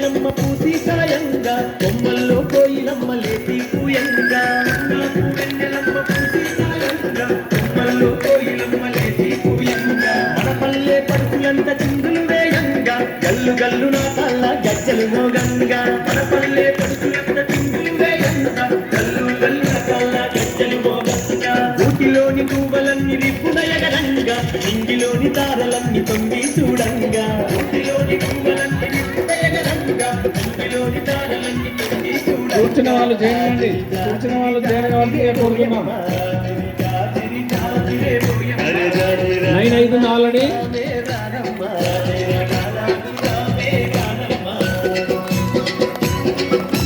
నమ్మ పూసి సాయంగా బొమ్మల్లో కోయిలమ్మ లేచి పూయంగా. నాకు వెన్నెలమ్మ పూసి సాయంగా కొమ్మల్లో కోయిలమ్మ లేచి పూయంగా. మన పరుపులంత చిందులు వేయంగా గల్లు గల్లు నా కళ్ళ గజ్జలు మోగంగా. మన పల్లె పరుపులంత చిందులు వేయంగా గల్లు గల్లు నా కళ్ళ గజ్జలు మోగంగా. ఊటిలోని పూవలన్నీ రిప్పుడయగరంగా ఇంటిలోని తారలన్నీ తొంగి చూడంగా. కూర్చున్న వాళ్ళు చేయండి. కూర్చున్న వాళ్ళు చేయగలిగితే కోరుకున్నాం? నైన్ అవుతుంది ఆల్రెడీ.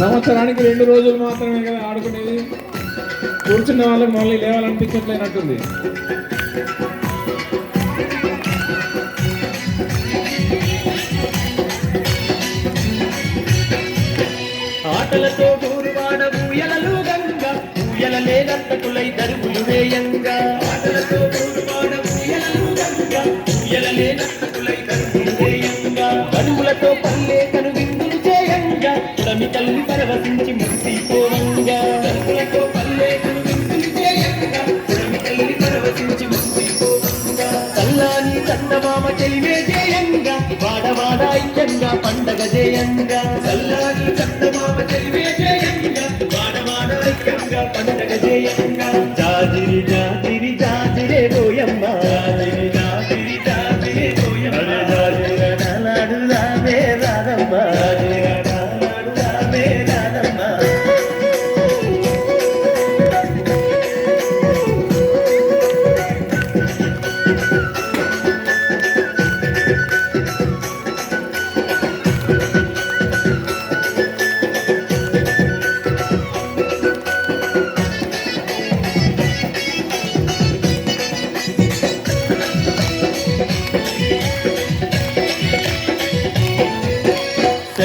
సంవత్సరానికి రెండు రోజులు మాత్రమే కదా ఆడుకునేది. కూర్చున్న వాళ్ళకి మళ్ళీ లేవాలనిపించట్లేనట్టుంది. లేనంతకులై దరువులు వేయంగా. ఆటలతో లేనంతకులై దరువులు వేయంగా పల్లె కను విందులు చేయంగా. తమి తల్లి పరవశించి మురిసిపోవంగా కనుములతో పల్లె కను విందులు చేయంగా. తమి తల్లి పరవశించి తల్లాని చందమామ చెలివే చేయంగా. వాడవాడ పండగ చేయంగా. பாடு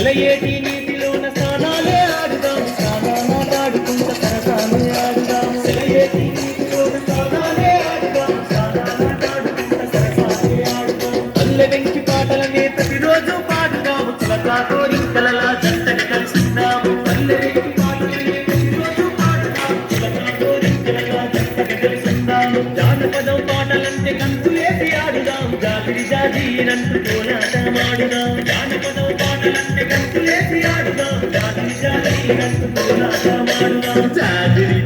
సెలయేటి నీటిలోన స్నానాలే ఆడుదాం స్నానాలు స్నానాలాడుకుంట సరసాలే ఆడుదాం సెలయేటి నీటిలోన స్నానాలే ఆడుదాం స్నానాలు స్నానాలాడుకుంట సరసాలే ఆడుదాం పల్లె వెంకి పాటలనే ప్రతిరోజు పాడుదాము చిలకా కోరింకలలా జంటగా కలిసిందాము పల్లె వెంకి పాటలనే ప్రతిరోజు పాడుదాము చిలకా కోరింకలలా జంటగా కలిసిందాము జానపదం పాటలంటే కంతులేసి ఆడుదాం జాగిరి జాజీనంటూ కోలాటమాడుదాం జానపదం పాటలంటే